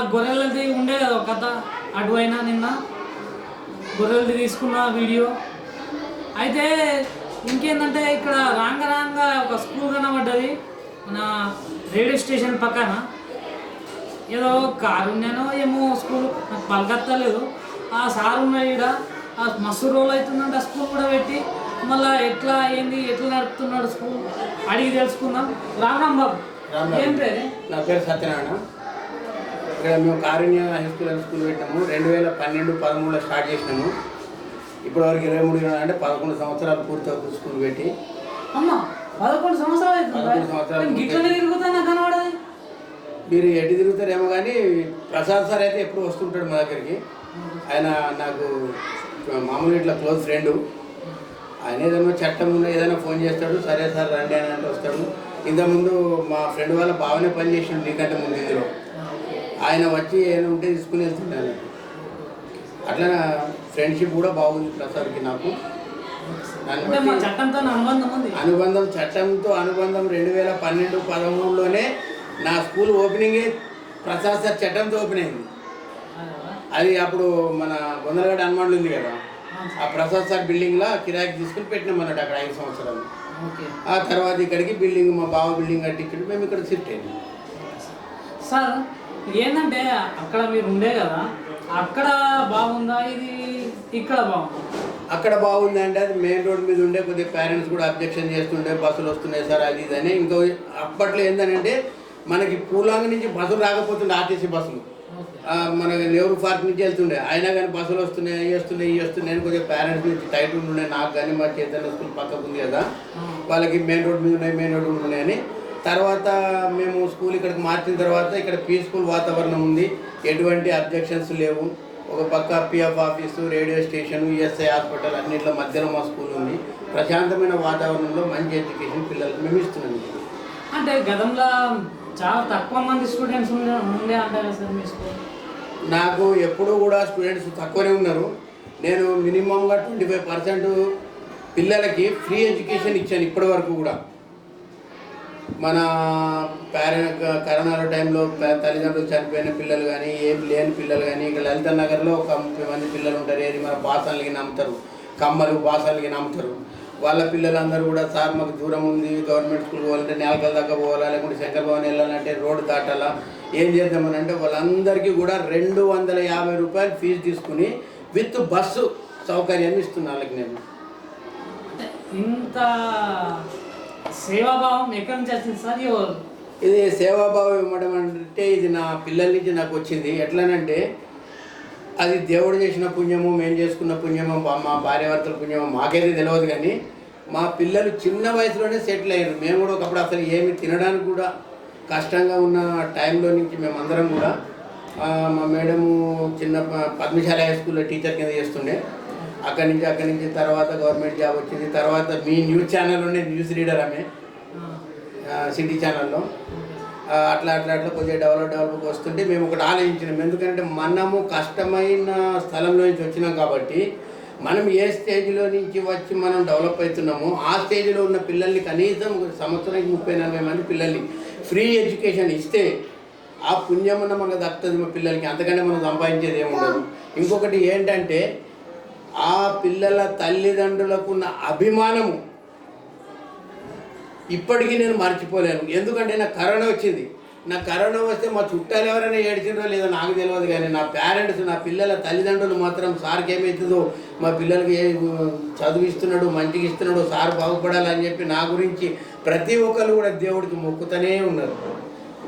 గొర్రెలది ఉండే కదా ఒక కథ అటువైనా నిన్న. గొర్రెలది తీసుకున్న వీడియో. అయితే ఇంకేంటంటే ఇక్కడ రాంగ రాంగ ఒక స్కూల్ కనబడ్డది. మన రేడియో స్టేషన్ పక్కన. ఏదో కారుణ్యనో ఏమో స్కూల్ నాకు పలకత్తలేదు. ఆ సార్ ఉన్నాడు ఈడ. ఆ మస్తు రోజులు అవుతుందంటే ఆ స్కూల్ కూడా పెట్టి. మళ్ళా ఎట్లా ఏంది ఎట్లా నడుపుతున్నాడు స్కూల్? అడిగి తెలుసుకుందాం. రామ్ బాబు. రామ్ రామ్. ఏం పేరు? నా పేరు సత్యనారాయణ. ఇక్కడ మేము కారుణ్య హై స్కూల్ అని స్కూల్ పెట్టాము. రెండు వేల పన్నెండు పదమూడులో స్టార్ట్ చేసినాము. ఇప్పటివరకు ఇరవై మూడు ఇరవై అంటే పదకొండు సంవత్సరాలు పూర్తి అవుతుంది స్కూల్ పెట్టి. పదకొండు సంవత్సరాలు మీరు ఎటు తిరుగుతారేమో కానీ ప్రసాద్ సార్ అయితే ఎప్పుడు వస్తుంటాడు మా దగ్గరికి. ఆయన నాకు మామూలు ఇట్లా క్లోజ్ ఫ్రెండ్. ఆయన ఏదైనా చట్టం ఉందో ఏదైనా ఫోన్ చేస్తాడు సరే సార్ రండి అని అంటే వస్తాడు. ఇంతకుముందు మా ఫ్రెండ్ వాళ్ళ బావనే పని చేసిండు నీకంటే ముందు ఇందులో. ఆయన వచ్చి ఏమైనా ఉంటే తీసుకుని వెళ్తుంటాను. అట్లా ఫ్రెండ్షిప్ కూడా బాగుంది ప్రసాద్కి నాకు. అనుబంధం ఉంది. అనుబంధం చట్టంతో అనుబంధం రెండు వేల పన్నెండు పదమూడులోనే నా స్కూల్ ఓపెనింగే ప్రసాద్ సార్ చట్టంతో ఓపెన్ అయింది. అది అప్పుడు మన బొందలగడ్డ హనుమాన్లు ఉంది కదా ఆ ప్రసాద్ సార్ బిల్డింగ్లో కిరాయికి తీసుకుని పెట్టినాం అన్నట్టు అక్కడ ఐదు సంవత్సరాలు. ఆ తర్వాత ఇక్కడికి బిల్డింగ్ మా బావ బిల్డింగ్ కట్టించుంటే మేము ఇక్కడ షిఫ్ట్ అయ్యాం సార్ ఏంటంటే అక్కడ మీరు ఉండే కదా అక్కడ బాగుందా? ఇది ఇక్కడ బాగుందా? అక్కడ బాగుంది అంటే అది మెయిన్ రోడ్ మీద ఉండే కొద్దిగా పేరెంట్స్ కూడా అబ్జెక్షన్ చేస్తుండే బస్సులు వస్తున్నాయి సార్ అది ఇది అని. ఇంకో అప్పట్లో ఏంటంటే మనకి పూలాంగ్ నుంచి బస్సులు రాకపోతుండే ఆర్టీసీ బస్సులు. మన నెహ్రూ పార్క్ నుంచి వెళ్తుండే. అయినా కానీ బస్సులు వస్తున్నాయి అవి వస్తున్నాయి ఇవి వస్తున్నాయి కొద్దిగా పేరెంట్స్ నుంచి టైట్ ఉండే నాకు కానీ మా చైతన్య స్కూల్ పక్కకు ఉంది కదా వాళ్ళకి మెయిన్ రోడ్ మీద ఉన్నాయి మెయిన్ రోడ్ ఉన్నాయని తర్వాత మేము స్కూల్ ఇక్కడికి మార్చిన తర్వాత ఇక్కడ పీస్ఫుల్ వాతావరణం ఉంది. ఎటువంటి అబ్జెక్షన్స్ లేవు. ఒక పక్క PF office radio station ESI hospital అన్నింటిలో మధ్యలో మా స్కూల్ ఉంది. ప్రశాంతమైన వాతావరణంలో మంచి ఎడ్యుకేషన్ పిల్లలకు మేము ఇస్తున్నాం అంటే గతంలో చాలా తక్కువ మంది స్టూడెంట్స్ ఉండే అంటారు సార్ మీ స్కూల్. నాకు ఎప్పుడూ కూడా స్టూడెంట్స్ తక్కువనే ఉన్నారు. నేను మినిమంగా ట్వంటీ ఫైవ్ పర్సెంట్ పిల్లలకి ఫ్రీ ఎడ్యుకేషన్ ఇచ్చాను ఇప్పటి వరకు కూడా. మన పేరెంట్ కరోనా టైంలో తల్లిదండ్రులు చనిపోయిన పిల్లలు కానీ ఏం లేని పిల్లలు కానీ ఇక్కడ లలిత నగర్లో ఒక ముప్పై మంది పిల్లలు ఉంటారు. ఏది మన బాసనలకి నమ్ముతారు. కమ్మలు బాసనలకి నమ్ముతారు. వాళ్ళ పిల్లలందరూ కూడా సార్ మాకు దూరం ఉంది గవర్నమెంట్ స్కూల్ పోవాలంటే నేలకల దాకా పోవాలా లేకుంటే శంకర్ భవన్ వెళ్ళాలంటే రోడ్డు దాటాలా ఏం చేద్దామని అంటే వాళ్ళందరికీ కూడా రెండు వందల యాభై రూపాయలు ఫీజు తీసుకుని విత్ బస్సు సౌకర్యాన్ని ఇస్తున్నా వాళ్ళకి నేను. ఇంత సేవాభావం ఎక్కడి నుంచి వచ్చింది సార్ ఇది సేవాభావం ఇవ్వడం అంటే ఇది నా పిల్లల నుంచి నాకు వచ్చింది. ఎట్లనంటే అది దేవుడు చేసిన పుణ్యము మేము చేసుకున్న పుణ్యము మా- మా భార్యాభర్తల పుణ్యము మాకైతే తెలియదు కానీ మా పిల్లలు చిన్న వయసులోనే సెటిల్ అయ్యారు. మేము కూడా ఒకప్పుడు అసలు ఏమి తినడానికి కూడా కష్టంగా ఉన్న టైంలో నుంచి మేమందరం కూడా మా మేడము చిన్న పద్మశాల హై స్కూల్లో టీచర్ కింద చేస్తుండే. అక్కడి నుంచి అక్కడి నుంచి తర్వాత గవర్నమెంట్ జాబ్ వచ్చింది. తర్వాత మీ న్యూస్ ఛానల్లోనే న్యూస్ రీడర్ ఆమె. సిటీ ఛానల్లో. అట్లా అట్లా అట్లా కొద్దిగా డెవలప్ డెవలప్ వస్తుంటే మేము ఒకటి ఆలోచించినాం. ఎందుకంటే మనము కష్టమైన స్థలంలో నుంచి వచ్చినాం కాబట్టి మనం ఏ స్టేజ్లో నుంచి వచ్చి మనం డెవలప్ అవుతున్నామో ఆ స్టేజ్లో ఉన్న పిల్లల్ని కనీసం సంవత్సరానికి ముప్పై నలభై మంది పిల్లల్ని ఫ్రీ ఎడ్యుకేషన్ ఇస్తే ఆ పుణ్యమన్న మనకు దక్కుతుంది మా పిల్లలకి. అంతకంటే మనం సంపాదించేది ఏముండదు. ఇంకొకటి ఏంటంటే ఆ పిల్లల తల్లిదండ్రులకు ఉన్న అభిమానము ఇప్పటికీ నేను మర్చిపోలేను. ఎందుకంటే నాకు కరోనా వచ్చింది. నాకు కరోనా వస్తే మా చుట్టాలు ఎవరైనా ఏడ్చిండ్రో లేదో నాకు తెలియదు కానీ నా పేరెంట్స్ నా పిల్లల తల్లిదండ్రులు మాత్రం సార్కి ఏమవుతుందో మా పిల్లలకి ఏ చదివిస్తున్నాడు మంచిగా ఇస్తున్నాడు సార్ బాగుపడాలని చెప్పి నా గురించి ప్రతి ఒక్కరు కూడా దేవుడికి మొక్కుతూనే ఉన్నారు.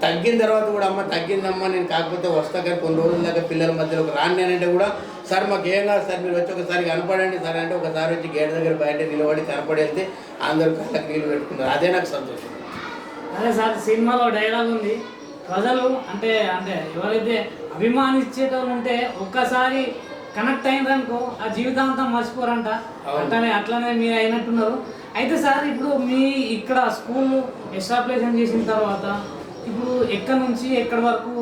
తగ్గిన తర్వాత కూడా అమ్మ తగ్గిందమ్మా నేను కాకపోతే వస్తా కానీ కొన్ని రోజుల దాకా పిల్లల మధ్యలో రాని అంటే కూడా సార్ మాకు ఏం కాదు సార్ మీరు వచ్చి ఒకసారి కనపడండి సార్ అంటే ఒకసారి వచ్చి గేట్ దగ్గర బయట నిలబడి కనపడి వెళ్తే అందరూ కళ్ళకి నీళ్ళు పెట్టుకున్నారు అదే నాకు సంతోషం. అదే సార్ సినిమాలో డైలాగ్ ఉంది ప్రజలు అంటే అంటే ఎవరైతే అభిమానించేటోళ్ళు ఉంటే ఒక్కసారి కనెక్ట్ అయినరనుకో ఆ జీవితాంతం మర్చిపోరంట. అట్లనే అట్లనే మీరు అయినట్టున్నారు. అయితే సార్ ఇప్పుడు మీ ఇక్కడ స్కూల్ ఎస్టాబ్లిషన్ చేసిన తర్వాత ఇప్పుడు ఎక్కడి నుంచి ఎక్కడి వరకు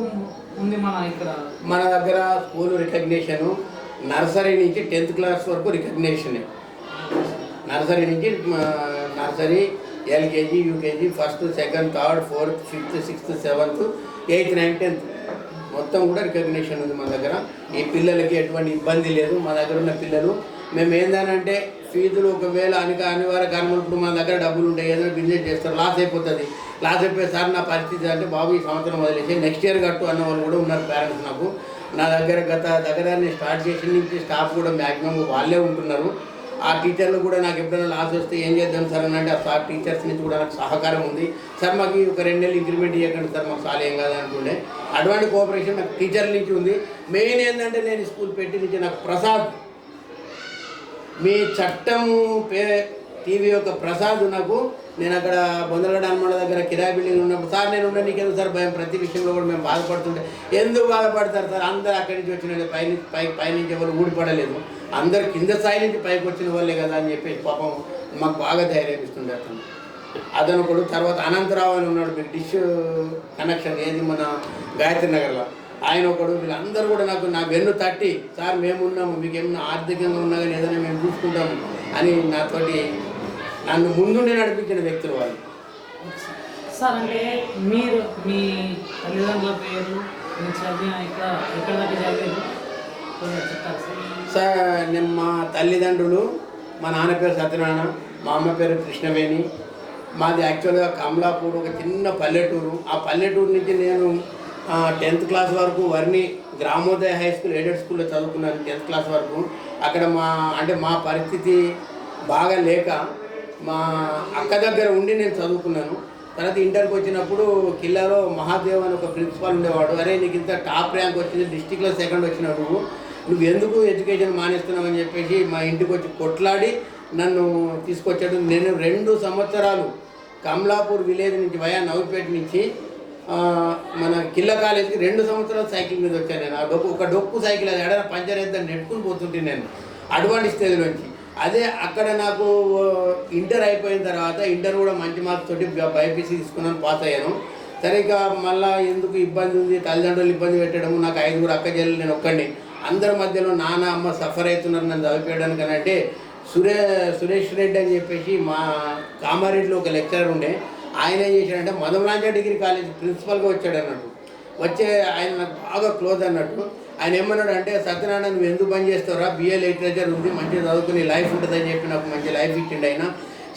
ఉంది మన ఇక్కడ? మన దగ్గర స్కూల్ రికగ్నేషన్ నర్సరీ నుంచి టెన్త్ క్లాస్ వరకు రికగ్నేషన్. నర్సరీ నుంచి nursery LKG UKG first second third fourth fifth sixth seventh eighth nine tenth. మొత్తం కూడా రికగ్నేషన్ ఉంది మన దగ్గర. ఈ పిల్లలకి ఎటువంటి ఇబ్బంది లేదు. మా దగ్గర ఉన్న పిల్లలు మేము ఏందనంటే ఫీజులు ఒకవేళ అనిక అనివార్య కారణం ఇప్పుడు మన దగ్గర డబ్బులు ఉంటాయి ఏదైనా బిజినెస్ చేస్తారు లాస్ అయిపోతుంది. లాస్ అయిపోయి సార్ నా పరిస్థితి అంటే బాబు ఈ సంవత్సరం వదిలేసి నెక్స్ట్ ఇయర్ కట్టు అన్న వాళ్ళు కూడా ఉన్నారు పేరెంట్స్ నాకు. నా దగ్గర గత దగ్గర నేను స్టార్ట్ చేసిన నుంచి స్టాఫ్ కూడా మ్యాక్సిమం వాళ్ళే ఉంటున్నారు. ఆ టీచర్లు కూడా నాకు ఎప్పుడైనా లాస్ వస్తే ఏం చేద్దాం సార్ అని అంటే ఆ సార్ టీచర్స్ నుంచి కూడా నాకు సహకారం ఉంది. సార్ మాకు ఒక రెండు నెలలు ఇంక్రిమెంట్ ఇవ్వకండి సార్ మాకు సాలు ఏం కాదు అనుకుంటే అటువంటి కోఆపరేషన్ నాకు టీచర్ల నుంచి ఉంది. మెయిన్ ఏంటంటే నేను స్కూల్ పెట్టి నుంచి నాకు ప్రసాద్ మీ చట్టము పే టీవీ యొక్క ప్రసాద్ నాకు నేను అక్కడ బొందలగడ హనుమాన్ దగ్గర కిరాయి బిల్డింగ్ ఉన్నప్పుడు సార్ నేను ఉండే నీకెందుకు సార్ భయం? ప్రతి విషయంలో కూడా మేము బాధపడుతుంటే. ఎందుకు బాధపడతారు సార్? అందరు అక్కడి నుంచి వచ్చిన పై పై పైనుంచి ఎవరు ఊడిపడలేదు. అందరు కింద స్థాయి నుంచి పైకి వచ్చిన వాళ్ళే కదా అని చెప్పేసి పాపం మాకు బాగా ధైర్యం ఇస్తుండే అతను. అతను ఒకడు తర్వాత అనంతరావు అని ఉన్నాడు మీకు డిష్ కనెక్షన్ ఏది మన గాయత్రి నగర్లో. ఆయన ఒకడు వీళ్ళందరూ కూడా నాకు నా వెన్ను తట్టి సార్ మేము ఉన్నాము మీకు ఏమన్నా ఆర్థికంగా ఉన్నా కానీ ఏదైనా మేము చూసుకుంటాము అని నాతోటి నన్ను ముందుండి నడిపించిన వ్యక్తులు వాళ్ళు. సార్ అంటే మీరు మీ తల్లిదండ్రుల పేర్లు సార్. నేను మా తల్లిదండ్రులు మా నాన్న పేరు సత్యనారాయణ మా అమ్మ పేరు కృష్ణవేణి. మాది యాక్చువల్గా కమలాపూర్ ఒక చిన్న పల్లెటూరు. ఆ పల్లెటూరు నుంచి నేను టెన్త్ క్లాస్ వరకు Varni Gramodaya high school aided స్కూల్లో చదువుకున్నాను టెన్త్ క్లాస్ వరకు. అక్కడ మా అంటే మా పరిస్థితి బాగా లేక మా అక్క దగ్గర ఉండి నేను చదువుకున్నాను. తర్వాత ఇంటర్కి వచ్చినప్పుడు కిల్లాలో మహాదేవ్ అని ఒక ప్రిన్సిపాల్ ఉండేవాడు. అరే నీకు ఇంత టాప్ ర్యాంక్ వచ్చింది డిస్టిక్లో సెకండ్ వచ్చినావు నువ్వు. నువ్వు ఎందుకు ఎడ్యుకేషన్ మానేస్తున్నావు అని చెప్పేసి మా ఇంటికి వచ్చి కొట్లాడి నన్ను తీసుకొచ్చాడు. నేను రెండు సంవత్సరాలు కమలాపూర్ విలేజ్ నుంచి వయా నవపేట నుంచి మన కిల్ల కాలేజీకి రెండు సంవత్సరాలు సైకిల్ మీద వచ్చాను నేను. ఆ డొక్కు ఒక డొక్కు సైకిల్ అది ఎడన పంచర్ వేద్దాం నెట్టుకుని పోతుంటే నేను అడ్వాన్స్ స్టేజ్ నుంచి అదే అక్కడ నాకు ఇంటర్ అయిపోయిన తర్వాత ఇంటర్ కూడా మంచి మార్క్స్ తోటి బైపీసీ తీసుకున్నాను పాస్ అయ్యాను. సరే ఇక మళ్ళా ఎందుకు ఇబ్బంది ఉంది తల్లిదండ్రులు ఇబ్బంది పెట్టడం నాకు ఐదుగురు అక్క చెల్లెలు నేను ఒక్కడిని. అందరి మధ్యలో నాన్న అమ్మ సఫర్ అవుతున్నారు నన్ను చదివిపోయడానికి అని అంటే సురే సురేష్ రెడ్డి అని చెప్పేసి మా కామారెడ్డిలో ఒక లెక్చరర్ ఉండే. ఆయన ఏం చేశాడంటే మధురాంజ డిగ్రీ కాలేజ్ ప్రిన్సిపల్గా వచ్చాడు అన్నట్టు వచ్చే ఆయన నాకు బాగా క్లోజ్ అన్నట్టు. ఆయన ఏమన్నాడు అంటే సత్యనారాయణ నువ్వు ఎందుకు పని చేస్తావురా? బిఏ లిటరేచర్ ఉంది మంచి చదువుకుని లైఫ్ ఉంటుందని చెప్పి నాకు మంచి లైఫ్ ఇచ్చిండు ఆయన.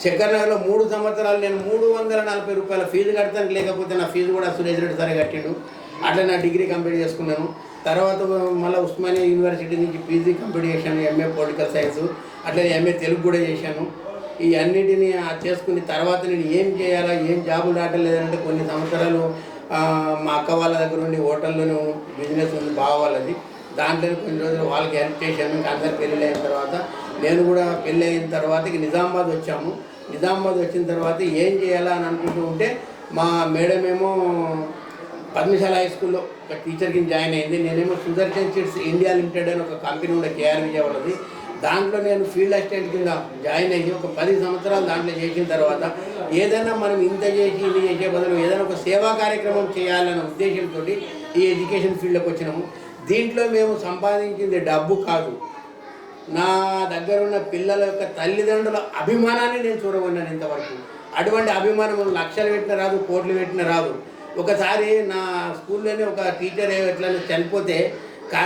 శంకర్ మూడు సంవత్సరాలు నేను మూడు వందల నలభై రూపాయల ఫీజు కడతానికి లేకపోతే నా ఫీజు కూడా సురేష్ రెడ్డి సరే కట్టిండు. అట్లా నా డిగ్రీ కంప్లీట్ చేసుకున్నాను. తర్వాత మళ్ళీ ఉస్మానియా యూనివర్సిటీ నుంచి పీజీ కంప్లీట్ చేశాను ఎంఏ పొలిటికల్ సైన్స్. అట్లా ఎంఏ తెలుగు కూడా చేశాను. ఈ అన్నిటిని చేసుకుని తర్వాత నేను ఏం చేయాలా ఏం జాబులు రావట్లేదంటే కొన్ని సంవత్సరాలు మా అక్క వాళ్ళ దగ్గర ఉండి హోటల్లోనే బిజినెస్ ఉంది బావ వాళ్ళది. దాంట్లో కొన్ని రోజులు వాళ్ళకి హెల్ప్ చేశాను ఇంకా అందరు పెళ్ళి అయిన తర్వాత. నేను కూడా పెళ్ళి అయిన తర్వాత ఇక నిజామాబాద్ వచ్చాము. నిజామాబాద్ వచ్చిన తర్వాత ఏం చేయాలా అని అనుకుంటూ ఉంటే మా మేడం ఏమో పద్మశాల హై స్కూల్లో ఒక టీచర్ కింద జాయిన్ అయింది. నేనేమో సుదర్శన్ చిట్స్ ఇండియా లిమిటెడ్ అని ఒక కంపెనీ ఉండే కేఆర్ విజయవాడది దాంట్లో నేను ఫీల్డ్ అసిస్టెంట్ కింద జాయిన్ అయ్యి ఒక పది సంవత్సరాలు దాంట్లో చేసిన తర్వాత ఏదైనా మనం ఇంత చేసి ఇది చేసే బదులు ఏదైనా ఒక సేవా కార్యక్రమం చేయాలన్న ఉద్దేశంతో ఈ ఎడ్యుకేషన్ ఫీల్డ్లోకి వచ్చినాము. దీంట్లో మేము సంపాదించింది డబ్బు కాదు. నా దగ్గర ఉన్న పిల్లల యొక్క తల్లిదండ్రుల అభిమానాన్ని నేను చూడగొన్నాను ఇంతవరకు. అటువంటి అభిమానం లక్షలు పెట్టిన రాదు కోట్లు పెట్టిన రాదు. ఒకసారి నా స్కూల్లోనే ఒక టీచర్ ఎట్లా చనిపోతే కా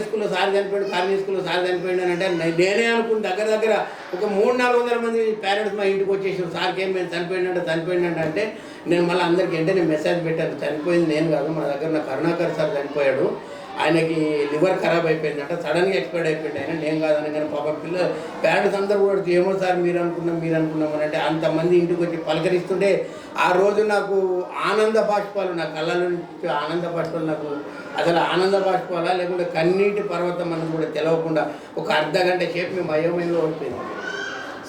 స్కూల్లో సార్ చనిపోయాడు కార్నీ స్కూల్లో సార్ చనిపోయాడు అని అంటే నేనే అనుకున్న దగ్గర దగ్గర ఒక మూడు నాలుగు వందల మంది పేరెంట్స్ మా ఇంటికి వచ్చేసారు. సార్కి ఏం మేము చనిపోయిందంటే చనిపోయిందంటే అంటే నేను మళ్ళీ అందరికి వెంటనే మెసేజ్ పెట్టాను చనిపోయింది నేను కాదు మన దగ్గర నా కరుణాకర్ సార్ చనిపోయాడు. ఆయనకి లివర్ ఖరాబ్ అయిపోయిందంట. సడన్గా ఎక్స్పైర్డ్ అయిపోయింది. ఆయన నేను కాదని కానీ పాప పిల్ల పేరెంట్స్ అందరూ కూడా ఏమో సార్ మీరు అనుకున్నాం మీరు అనుకున్నాం అని అంటే అంతమంది ఇంటికి వచ్చి పలకరిస్తుంటే ఆ రోజు నాకు ఆనంద బాష్పాలు నా కళ్ళ నుంచి ఆనంద బాష్పాలు నాకు అసలు ఆనంద బాష్పాలా లేకుంటే కన్నీటి పర్వతం అని కూడా తెలవకుండా ఒక అర్ధ గంట సేపు మేము అయోమయంలో ఓడిపోయింది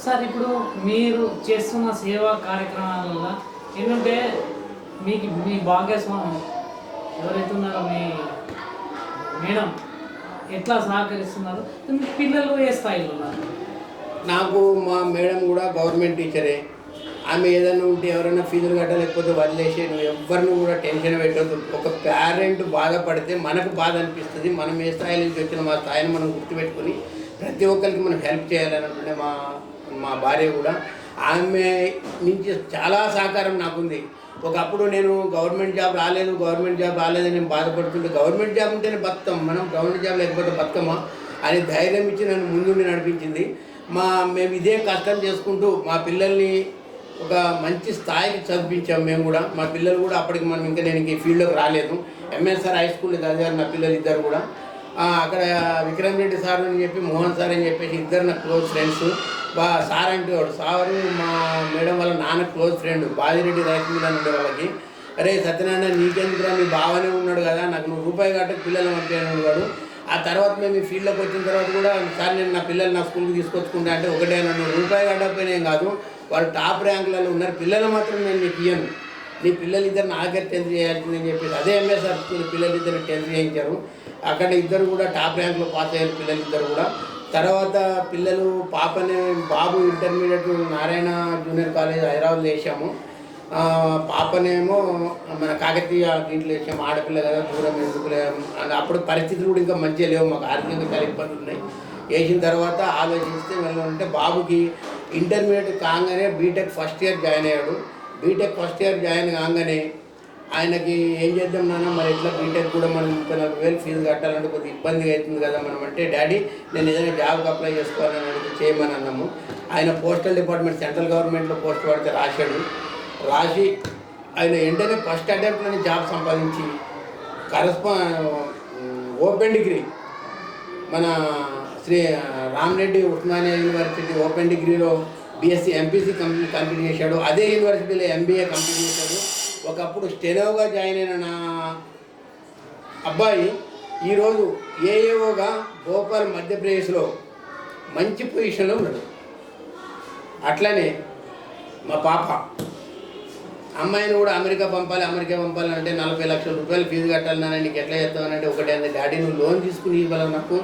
సార్ ఇప్పుడు మీరు చేస్తున్న సేవా కార్యక్రమాల వల్ల ఏంటంటే మీకు మీ భాగ్యస్వామి ఎవరైతే ఉన్నారో మీ మేడం ఎట్లా సహకరిస్తున్నారు? మీ పిల్లలు ఏ స్థాయిలో ఉన్నారు? నాకు మా మేడం కూడా గవర్నమెంట్ టీచరే. ఆమె ఏదైనా ఉంటే ఎవరైనా ఫీజులు కట్టలేకపోతే వదిలేసి నువ్వు ఎవరిని కూడా టెన్షన్ పెట్టద్దు. ఒక పేరెంట్ బాధపడితే మనకు బాధ అనిపిస్తుంది. మనం ఏ స్థాయి నుంచి వచ్చిన మా స్థాయిని మనం గుర్తుపెట్టుకొని ప్రతి ఒక్కరికి మనం హెల్ప్ చేయాలనుకుంటే మా మా భార్య కూడా. ఆమె నుంచి చాలా సహకారం నాకుంది. ఒకప్పుడు నేను గవర్నమెంట్ జాబ్ రాలేదు గవర్నమెంట్ జాబ్ రాలేదని నేను బాధపడుతుంటే గవర్నమెంట్ జాబ్ ఉంటేనే బతుకం మనం గవర్నమెంట్ జాబ్ లేకపోతే బతుకమ్మా అని ధైర్యం ఇచ్చి నన్ను ముందుండి నడిపించింది. మా మేము ఇదే కష్టం చేసుకుంటూ మా పిల్లల్ని ఒక మంచి స్థాయికి చదివించాం మేము కూడా. మా పిల్లలు కూడా అప్పటికి మనం ఇంకా నేను ఈ ఫీల్డ్లోకి రాలేదు. ఎంఎస్ఆర్ హై స్కూల్ చదివారు నా పిల్లలు ఇద్దరు కూడా. అక్కడ విక్రమ్ రెడ్డి సార్ అని చెప్పి మోహన్ సార్ అని చెప్పేసి ఇద్దరు నా క్లోజ్ ఫ్రెండ్స్. బా సార్ అంటే వాడు. సారు మా మేడం వాళ్ళ నాన్న క్లోజ్ ఫ్రెండ్ బాలిరెడ్డి రైతు మీద ఉండే వాళ్ళకి. అరే సత్యనారాయణ నీకెందుకురా మీ బావనే ఉన్నాడు కదా నాకు నువ్వు రూపాయి కట్ట పిల్లలు పంపాను వాడు. ఆ తర్వాత మేము ఈ ఫీల్డ్లోకి వచ్చిన తర్వాత కూడా సార్ నేను నా పిల్లలు నా స్కూల్కి తీసుకొచ్చుకుంటా అంటే ఒకటే నన్ను రూపాయి కట్టకపోయినా ఏం కాదు వాళ్ళు టాప్ ర్యాంకులలో ఉన్నారు. పిల్లలు మాత్రం నేను నీకు ఇయ్యను. నీ పిల్లలు ఇద్దరు నాకే టెన్త్ చేయాల్సిందని అని అదే ఎంఎస్ఆర్ స్కూల్ పిల్లలు ఇద్దరు టెన్త్ చేయించారు. అక్కడ ఇద్దరు కూడా టాప్ ర్యాంక్లో పాస్ అయ్యారు పిల్లలు ఇద్దరు కూడా. తర్వాత పిల్లలు పాపని బాబు ఇంటర్మీడియట్ నారాయణ జూనియర్ కాలేజ్ హైదరాబాద్లో వేసాము. పాపనేమో మన కాకతీయ దీంట్లో వేసాము. ఆడపిల్ల కదా దూరం ఎందుకులే అప్పుడు పరిస్థితులు కూడా ఇంకా మంచిగా లేవు. మాకు ఆర్థికంగా చాలా ఇబ్బందులు ఉన్నాయి. వేసిన తర్వాత ఆలోచిస్తే వెళ్ళాలంటే బాబుకి ఇంటర్మీడియట్ కాగానే బీటెక్ ఫస్ట్ ఇయర్ జాయిన్ అయ్యాడు. బీటెక్ ఫస్ట్ ఇయర్ జాయిన్ కాగానే ఆయనకి ఏం చేద్దాం నాన్న? మరి ఎట్లా బీటెక్ కూడా మనం ముప్పై నలభై వేలు ఫీజు కట్టాలంటే కొద్దిగా ఇబ్బందిగా అవుతుంది కదా మనం అంటే డాడీ నేను ఏదైనా జాబ్కి అప్లై చేసుకోవాలని అడిగితే చేయమని అన్నాము. ఆయన పోస్టల్ డిపార్ట్మెంట్ సెంట్రల్ గవర్నమెంట్లో పోస్ట్ పడితే రాశాడు. రాసి ఆయన వెంటనే ఫస్ట్ అటెంప్ట్లోనే జాబ్ సంపాదించి కరస్పా ఓపెన్ డిగ్రీ మన శ్రీ రామరెడ్డి ఉస్మానియా యూనివర్సిటీ ఓపెన్ డిగ్రీలో బీఎస్సీ ఎంపీసీ కంప్లీట్ కంప్లీట్ చేశాడు. అదే యూనివర్సిటీలో ఎంబీఏ కంప్లీట్ చేశాడు. ఒకప్పుడు స్టెనోగా జాయిన్ అయిన నా అబ్బాయి ఈరోజు ఏఏఓగా భోపాల్ మధ్యప్రదేశ్లో మంచి పొజిషన్లో ఉన్నాడు. అట్లనే మా పాప. అమ్మాయిని కూడా అమెరికా పంపాలి అమెరికా పంపాలి అంటే నలభై లక్షల రూపాయలు ఫీజు కట్టాలన్నా నీకు ఎట్లా చేస్తామనంటే ఒకటే అంది డాడీ నువ్వు లోన్ తీసుకుని ఇవ్వాలి నాకు?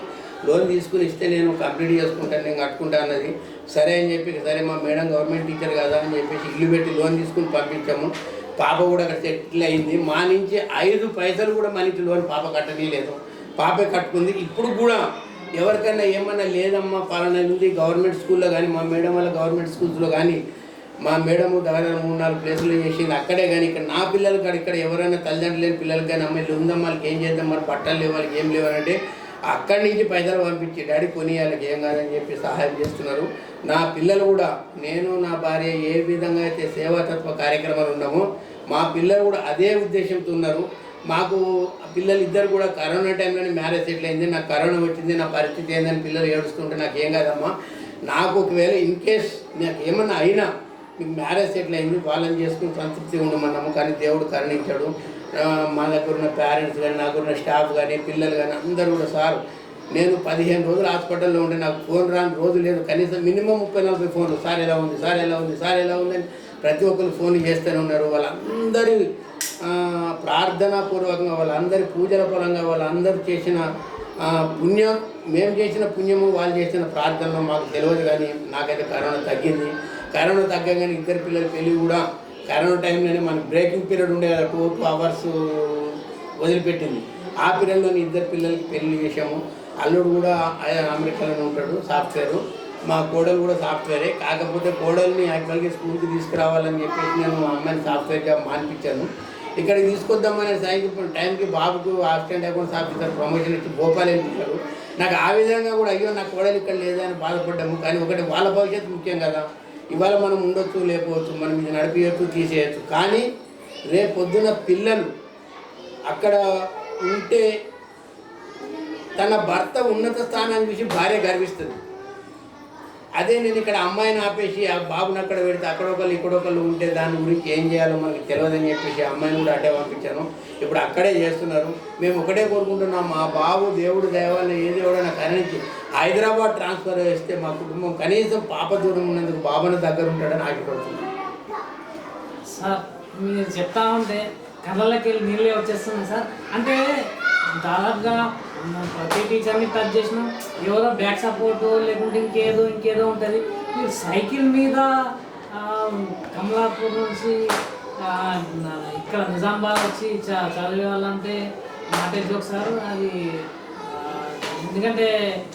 లోన్ తీసుకుని ఇస్తే నేను కంప్లీట్ చేసుకుంటాను నేను కట్టుకుంటా అన్నది. సరే అని చెప్పి సరే మా మేడం గవర్నమెంట్ టీచర్ కదా అని చెప్పేసి ఇల్లు పెట్టి లోన్ తీసుకుని పంపించాము. పాప కూడా సెటిల్ అయింది? మా నుంచి ఐదు పైసలు కూడా మా నుంచి లోన్ పాప కట్టనీయలేదు. పాపే కట్టుకుంది. ఇప్పుడు కూడా ఎవరికైనా ఏమన్నా లేదమ్మా పాలన ఉంది గవర్నమెంట్ స్కూల్లో కానీ మా మేడం వాళ్ళ గవర్నమెంట్ స్కూల్స్లో కానీ మా మేడము దగ్గర మూడు నాలుగు ప్లేసులు చేసింది. అక్కడే కానీ ఇక్కడ నా పిల్లలు కాదు ఇక్కడ ఎవరైనా తల్లిదండ్రులు లేని పిల్లలకి కానీ అమ్మాయిలు ఉందమ్మా వాళ్ళకి ఏం చేద్దాం? మరి బట్టలు లేవు వాళ్ళకి ఏం లేవనంటే అక్కడి నుంచి పైసలు పంపించి డాడీ కొని వాళ్ళకి ఏం కాదని చెప్పి సహాయం చేస్తున్నారు. నా పిల్లలు కూడా నేను నా భార్య ఏ విధంగా అయితే సేవాతత్వ కార్యక్రమాలు ఉన్నామో మా పిల్లలు కూడా అదే ఉద్దేశంతో ఉన్నారు. మాకు పిల్లలు ఇద్దరు కూడా కరోనా టైంలోనే మ్యారేజ్ సెటిల్ అయింది. నాకు కరోనా వచ్చింది నా పరిస్థితి ఏందని పిల్లలు ఏడుస్తుంటే నాకు ఏం కాదమ్మా. నాకు ఒకవేళ ఇన్ కేస్ నాకు ఏమన్నా అయినా మీకు మ్యారేజ్ సెటిల్ అయింది వాళ్ళని చేసుకుని సంతృప్తి ఉండమన్నాము. కానీ దేవుడు కరుణించాడు. మా దగ్గర ఉన్న పేరెంట్స్ కానీ నాకు ఉన్న స్టాఫ్ కానీ పిల్లలు కానీ అందరూ కూడా సార్ నేను పదిహేను రోజులు హాస్పిటల్లో ఉంటే నాకు ఫోన్ రాని రోజు లేదు. కనీసం మినిమం ముప్పై నలభై ఫోన్లు. సార్ ఎలా ఉంది? సార్ ఎలా ఉంది? సార్ ఎలా ఉంది? అని ప్రతి ఒక్కరు ఫోన్ చేస్తూనే ఉన్నారు. వాళ్ళందరి ప్రార్థనాపూర్వకంగా వాళ్ళందరి పూజల పరంగా వాళ్ళందరూ చేసిన పుణ్యం మేము చేసిన పుణ్యము వాళ్ళు చేసిన ప్రార్థనలు మాకు తెలియదు కానీ నాకైతే కరోనా తగ్గింది. కరోనా తగ్గగానే ఇద్దరు పిల్లల పెళ్ళి కూడా కరోనా టైంలోనే మనకి బ్రేకింగ్ పీరియడ్ ఉండే కదా టూ టూ అవర్స్ వదిలిపెట్టింది. ఆ పీరియడ్లో ఇద్దరు పిల్లలకి పెళ్ళి చేసాము అల్లుడు కూడా అమెరికాలోనే ఉంటాడు సాఫ్ట్వేర్. మా కోడలు కూడా సాఫ్ట్వేరే. కాకపోతే కోడల్ని యాక్చువల్గా స్కూల్కి తీసుకురావాలని చెప్పేసి నేను మా అమ్మాయిని సాఫ్ట్వేర్ జాబ్ మానిపించాను ఇక్కడికి తీసుకొద్దామనే సాయంత్రం టైంకి బాబుకు అసిస్టెంట్ అకౌంట్స్ ఆఫీసర్ ప్రమోషన్ ఇచ్చి భోపాల్ వెళ్ళిపోయారు నాకు ఆ విధంగా కూడా అయ్యో నా కోడలు ఇక్కడ లేదని బాధపడ్డాము. కానీ ఒకటి వాళ్ళ భవిష్యత్తు ముఖ్యం కదా. ఇవాళ మనం ఉండొచ్చు లేకపోవచ్చు మనం ఇది నడిపించచ్చు తీసేయచ్చు. కానీ రేపు పొద్దున పిల్లలు అక్కడ ఉంటే తన భర్త ఉన్నత స్థానాన్ని చూసి భార్య గర్విస్తుంది. అదే నేను ఇక్కడ అమ్మాయిని ఆపేసి ఆ బాబుని అక్కడ పెడితే అక్కడ ఒకళ్ళు ఇక్కడ ఒకళ్ళు ఉంటే దాని గురించి ఏం చేయాలో మనకి తెలియదని చెప్పేసి అమ్మాయిని కూడా అడ్డే పంపించాను. ఇప్పుడు అక్కడే చేస్తున్నారు. మేము ఒకటే కోరుకుంటున్నాం మా బాబు దేవుడు దేవాలని ఏ దేవుడైనా కరుణించి హైదరాబాద్ ట్రాన్స్ఫర్ చేస్తే మా కుటుంబం కనీసం పాప దూరం ఉన్నందుకు బాబుని దగ్గర ఉంటాడని ఆశపడుతున్నాం సార్ మీరు చెప్తా ఉంటే కళ్ళకి వెళ్ళి నీళ్ళే వచ్చేస్తుంది సార్. అంటే దాదాపుగా ప్రతి టీచర్ని టచ్ చేసినాం ఎవరో బ్యాక్ సపోర్ట్ లేకుంటే ఇంకేదో ఇంకేదో ఉంటుంది. మీరు సైకిల్ మీద కమలాపూర్ నుంచి ఇక్కడ నిజామాబాద్ వచ్చి చ చదివే వాళ్ళంటే మాట ఒకసారి అది ఎందుకంటే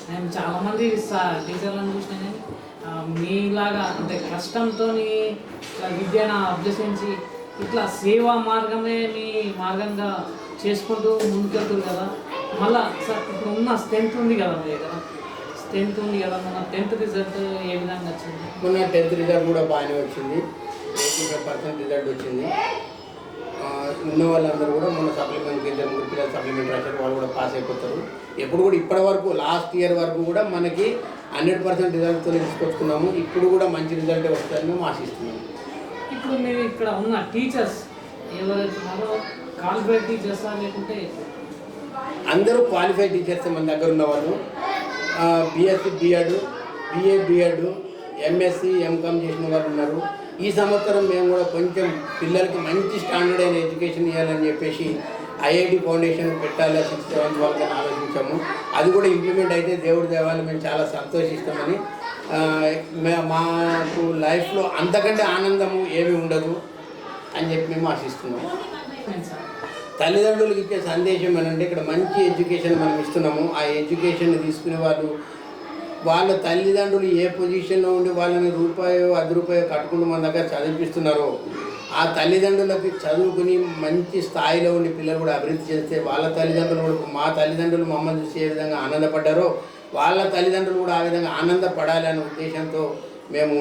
నేను చాలామంది టీచర్లను చూసిన కానీ మీలాగా అంటే కష్టంతో విద్యను అభ్యసించి ఇట్లా సేవా మార్గమే మీ మార్గంగా చేసుకుంటూ ముందుకెళ్తుంది కదా. మళ్ళా సార్ ఇప్పుడు ఉన్న స్ట్రెంత్ ఉంది కదా మీ దగ్గర? స్ట్రెంత్ ఉంది కదా మన టెన్త్ రిజల్ట్ ఏ విధంగా వచ్చింది? మొన్న టెన్త్ రిజల్ట్ కూడా బాగానే వచ్చింది. ఎయిటీ ఫైవ్ పర్సెంట్ రిజల్ట్ వచ్చింది ఉన్న వాళ్ళందరూ కూడా మొన్న సప్లిమెంట్ ఇద్దరు మూడు పిల్లలు సప్లిమెంట్ రాశారు వాళ్ళు కూడా పాస్ అయిపోతారు. ఎప్పుడు కూడా ఇప్పటి వరకు లాస్ట్ ఇయర్ వరకు కూడా మనకి హండ్రెడ్ పర్సెంట్ రిజల్ట్తో తీసుకొచ్చుకున్నాము. ఇప్పుడు కూడా మంచి రిజల్ట్ వస్తుందని మేము ఆశిస్తున్నాము. ఇప్పుడు మీరు ఇక్కడ ఉన్న టీచర్స్ ఎవరైతే క్వాలిఫైడ్ టీచర్సా లేకుంటే అందరూ క్వాలిఫైడ్ టీచర్స్ మన దగ్గర ఉన్నవాళ్ళు. వాళ్ళు BEd BEd BA BEd MSc MCom చేసిన వాళ్ళు ఉన్నారు. ఈ సంవత్సరం మేము కూడా కొంచెం పిల్లలకి మంచి స్టాండర్డ్ అయిన ఎడ్యుకేషన్ ఇవ్వాలని చెప్పేసి ఐఐటి ఫౌండేషన్ పెట్టాలి సిక్స్ సెవెంత్ వాళ్ళకని ఆలోచించాము. అది కూడా ఇంప్లిమెంట్ అయితే దేవుడి దేవాలి మేము చాలా సంతోషిస్తామని మాకు లైఫ్లో అంతకంటే ఆనందము ఏమీ ఉండదు అని చెప్పి మేము ఆశిస్తున్నాము. తల్లిదండ్రులకు ఇచ్చే సందేశం ఏంటంటే ఇక్కడ మంచి ఎడ్యుకేషన్ మనం ఇస్తున్నాము. ఆ ఎడ్యుకేషన్ తీసుకునే వాళ్ళు వాళ్ళ తల్లిదండ్రులు ఏ పొజిషన్లో ఉండి వాళ్ళని రూపాయో అది రూపాయో కట్టుకుంటూ మన దగ్గర చదివిపిస్తున్నారో ఆ తల్లిదండ్రులకి చదువుకుని మంచి స్థాయిలో ఉండి పిల్లలు కూడా అభివృద్ధి చేస్తే వాళ్ళ తల్లిదండ్రులు కూడా మా తల్లిదండ్రులు మమ్మల్ని చూసి ఏ విధంగా ఆనందపడ్డారో వాళ్ళ తల్లిదండ్రులు కూడా ఆ విధంగా ఆనందపడాలి అనే ఉద్దేశంతో మేము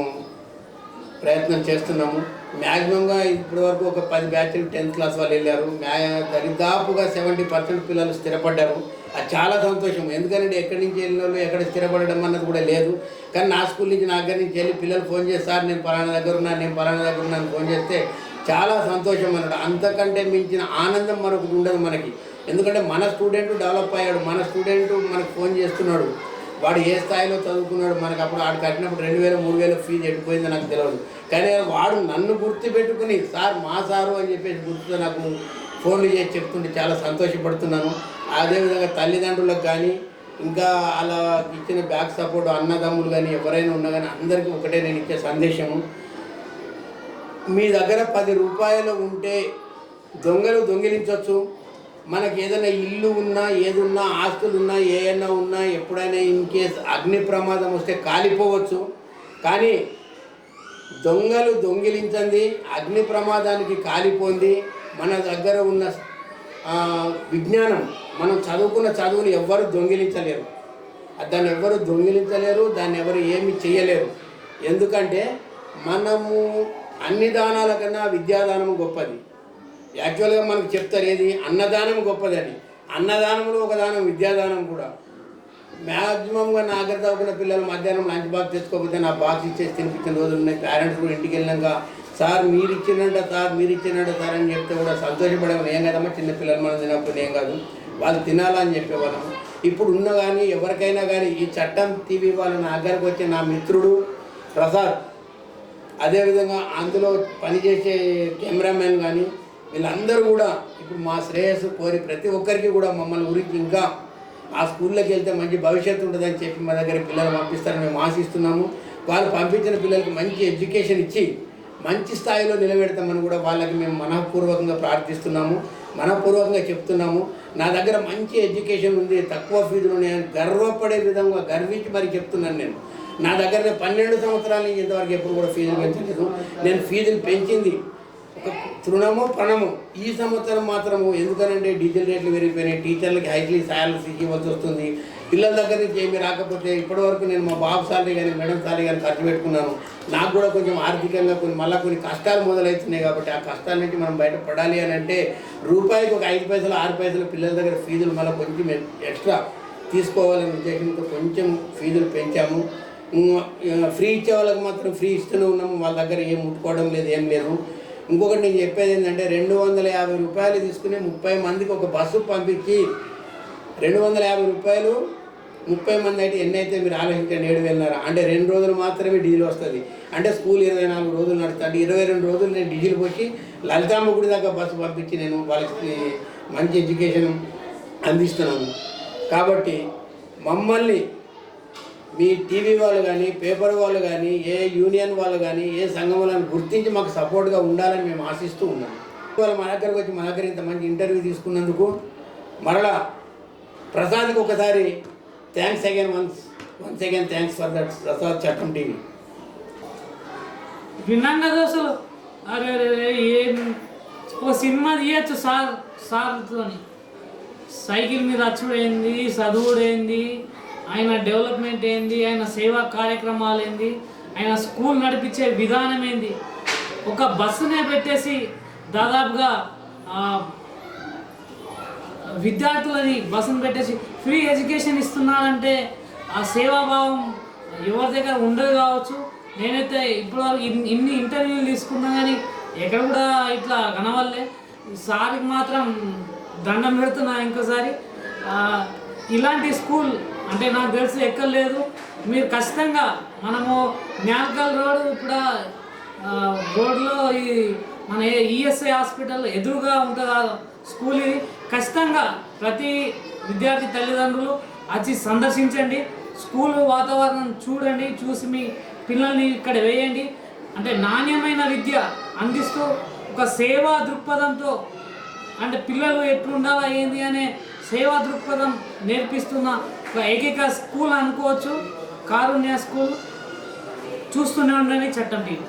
ప్రయత్నం చేస్తున్నాము. మ్యాక్సిమంగా ఇప్పటి వరకు ఒక పది బ్యాచ్లు టెన్త్ క్లాస్ వాళ్ళు వెళ్ళారు. మ్యా దరిదాపుగా సెవెంటీ పర్సెంట్ పిల్లలు స్థిరపడ్డారు. అది చాలా సంతోషం. ఎందుకంటే ఎక్కడి నుంచి వెళ్ళిన వాళ్ళు ఎక్కడ స్థిరపడడం అన్నది కూడా లేదు. కానీ నా స్కూల్ నుంచి నా దగ్గర నుంచి వెళ్ళి పిల్లలు ఫోన్ చేస్తారు నేను పలానా దగ్గర ఉన్నాను నేను పలానా దగ్గర ఉన్నాను ఫోన్ చేస్తే చాలా సంతోషం అన్నాడు. అంతకంటే మించిన ఆనందం మరొకటి ఉండదు మనకి. ఎందుకంటే మన స్టూడెంట్ డెవలప్ అయ్యాడు. మన స్టూడెంట్ మనకు ఫోన్ చేస్తున్నాడు. వాడు ఏ స్థాయిలో చదువుకున్నాడు? మనకు అప్పుడు ఆడు కట్టినప్పుడు రెండు వేల మూడు వేలు ఫీజు ఎట్టుపోయిందో నాకు తెలియదు కానీ వాడు నన్ను గుర్తుపెట్టుకుని సార్ మా సారు అని చెప్పేసి గుర్తుతో నాకు ఫోన్లు చేసి చెప్తుంటే చాలా సంతోషపడుతున్నాను. అదేవిధంగా తల్లిదండ్రులకు కానీ ఇంకా అలా ఇచ్చిన బ్యాక్ సపోర్ట్ అన్నదమ్ములు కానీ ఎవరైనా ఉన్నా కానీ అందరికీ ఒకటే నేను ఇచ్చే సందేశము మీ దగ్గర పది రూపాయలు ఉంటే దొంగలు దొంగిలించవచ్చు మనకి ఏదైనా ఇల్లు ఉన్నా ఏదున్నా ఆస్తులు ఉన్నా ఏమైనా ఉన్నా ఎప్పుడైనా ఇన్ కేస్ అగ్ని ప్రమాదం వస్తే కాలిపోవచ్చు. కానీ దొంగలు దొంగిలించండి అగ్ని ప్రమాదానికి కాలిపోంది మన దగ్గర ఉన్న విజ్ఞానం మనం చదువుకున్న చదువుని ఎవ్వరు దొంగిలించలేరు. దాన్ని ఎవరు దొంగిలించలేరు దాన్ని ఎవరు ఏమి చేయలేరు. ఎందుకంటే మనము అన్ని దానాల కన్నా విద్యాదానం గొప్పది. యాక్చువల్గా మనకు చెప్తారు ఏది? అన్నదానం గొప్పదని. అన్నదానంలో ఒక దానం విద్యాదానం కూడా. మ్యాక్సిమంగా నా దగ్గర చదువుకున్న పిల్లలు మధ్యాహ్నం లంచ్ బాక్స్ తెచ్చుకోకపోతే నా బాక్స్ ఇచ్చేసి తినిపించిన రోజులు ఉన్నాయి. పేరెంట్స్ కూడా ఇంటికి వెళ్ళినాక సార్ మీరు ఇచ్చినంట సార్ మీరు ఇచ్చినంట సార్ అని చెప్తే కూడా సంతోషపడేవాళ్ళు ఏం కదమ్మా చిన్న పిల్లలు మనం తినప్పుడు ఏం కాదు. వాళ్ళు తినాలని చెప్పేవాళ్ళం. ఇప్పుడు ఉన్న కానీ ఎవరికైనా కానీ ఈ చట్టం టీవీ వాళ్ళు నా దగ్గరకు వచ్చే నా మిత్రుడు ప్రసాద్. అదేవిధంగా అందులో పనిచేసే కెమెరామెన్ కానీ వీళ్ళందరూ కూడా ఇప్పుడు మా శ్రేయస్సు కోరి ప్రతి ఒక్కరికి కూడా మమ్మల్ని గురించి ఇంకా ఆ స్కూల్లోకి వెళ్తే మంచి భవిష్యత్తు ఉంటుందని చెప్పి మా దగ్గర పిల్లలు పంపిస్తారని మేము ఆశిస్తున్నాము. వాళ్ళు పంపించిన పిల్లలకి మంచి ఎడ్యుకేషన్ ఇచ్చి మంచి స్థాయిలో నిలబెడతామని కూడా వాళ్ళకి మేము మనఃపూర్వకంగా ప్రార్థిస్తున్నాము. మనఃపూర్వకంగా చెప్తున్నాము. నా దగ్గర మంచి ఎడ్యుకేషన్ ఉంది తక్కువ ఫీజులు ఉన్నాయని గర్వపడే విధంగా గర్వించి మరి చెప్తున్నాను నేను. నా దగ్గర పన్నెండు సంవత్సరాల నుంచి ఇంతవరకు ఎప్పుడు కూడా ఫీజులు పెంచలేదు. నేను ఫీజులు పెంచింది తృణము ప్రణము ఈ సంవత్సరం మాత్రము ఎందుకనంటే డీజిల్ రేట్లు పెరిగిపోయినాయి. టీచర్లకి హైక్లీ శాలరీస్ ఇవ్వాల్సి వస్తుంది. పిల్లల దగ్గర నుంచి ఏమీ రాకపోతే ఇప్పటివరకు నేను మా బాబు సాలరీ కానీ మేడం సాలరీ కానీ ఖర్చు పెట్టుకున్నాను. నాకు కూడా కొంచెం ఆర్థికంగా కొన్ని మళ్ళీ కొన్ని కష్టాలు మొదలవుతున్నాయి కాబట్టి ఆ కష్టాల నుంచి మనం బయటపడాలి అని అంటే రూపాయికి ఒక ఐదు పైసలు ఆరు పైసలు పిల్లల దగ్గర ఫీజులు మళ్ళీ కొంచెం ఎక్స్ట్రా తీసుకోవాలనే ఉద్దేశంతో కొంచెం ఫీజులు పెంచాము. ఫ్రీ ఇచ్చే వాళ్ళకి మాత్రం ఫ్రీ ఇస్తూనే ఉన్నాము. వాళ్ళ దగ్గర ఏం ముట్టుకోవడం లేదు ఏం లేదు. ఇంకొకటి నేను చెప్పేది ఏంటంటే రెండు వందల యాభై రూపాయలు తీసుకుని ముప్పై మందికి ఒక బస్సు పంపించి రెండు వందల యాభై రూపాయలు ముప్పై మంది అయితే ఎన్నైతే మీరు ఆలోచించండి ఏడు వేలన్నర అంటే రెండు రోజులు మాత్రమే డీజిల్ వస్తుంది. అంటే స్కూల్ ఇరవై నాలుగు రోజులు నడుస్తుంది. ఇరవై రెండు రోజులు నేను డీజిల్ పోసి లలితాంబ గుడి దాకా బస్సు పంపించి నేను వాళ్ళకి మంచి ఎడ్యుకేషన్ అందిస్తున్నాను. కాబట్టి మమ్మల్ని మీ టీవీ వాళ్ళు కానీ పేపర్ వాళ్ళు కానీ ఏ యూనియన్ వాళ్ళు కానీ ఏ సంఘం వాళ్ళని గుర్తించి మాకు సపోర్ట్గా ఉండాలని మేము ఆశిస్తూ ఉన్నాం. ఇవాళ మా దగ్గరకు వచ్చి మా దగ్గర ఇంత మంచి ఇంటర్వ్యూ తీసుకున్నందుకు మరలా ప్రసాద్కి ఒకసారి thanks again once once again thanks for that Prasad చట్టం టీవీ. విన్నాం కదా అసలు. అరే అరే ఏం? ఓ సినిమా తీయచ్చు సార్ సార్తో సైకిల్ మీద అచ్చుడైంది ఏంది చదువుడు ఆయన డెవలప్మెంట్ ఏంది? ఆయన సేవా కార్యక్రమాలు ఏంది? ఆయన స్కూల్ నడిపించే విధానం ఏంది? ఒక బస్సునే పెట్టేసి దాదాపుగా విద్యార్థులని బస్సును పెట్టేసి ఫ్రీ ఎడ్యుకేషన్ ఇస్తున్నానంటే ఆ సేవాభావం ఎవరి దగ్గర ఉండదు కావచ్చు. నేనైతే ఇప్పుడు ఇన్ని ఇన్ని ఇంటర్వ్యూలు తీసుకున్నా కానీ ఎక్కడ కూడా ఇట్లా కనవల్లే సార్కి మాత్రం దండం పెడుతున్నా ఇంకోసారి. ఇలాంటి స్కూల్ అంటే నాకు తెలిసి ఎక్కడ లేదు. మీరు ఖచ్చితంగా మనము న్యాల్కల్ రోడ్ ఇప్పుడు రోడ్లో ఈ మన ఈఎస్ఐ హాస్పిటల్ ఎదురుగా ఉంటుంది స్కూల్ ఇది. ఖచ్చితంగా ప్రతి విద్యార్థి తల్లిదండ్రులు వచ్చి సందర్శించండి. స్కూల్ వాతావరణం చూడండి చూసి మీ పిల్లల్ని ఇక్కడ వేయండి. అంటే నాణ్యమైన విద్య అందిస్తూ ఒక సేవా దృక్పథంతో అంటే పిల్లలు ఎట్లుండాలా ఏంది అనే సేవా దృక్పథం నేర్పిస్తున్న ఒక ఏకైక స్కూల్ అనుకోవచ్చు కారుణ్య స్కూల్. చూస్తూనే ఉండండి చట్టం టీవీ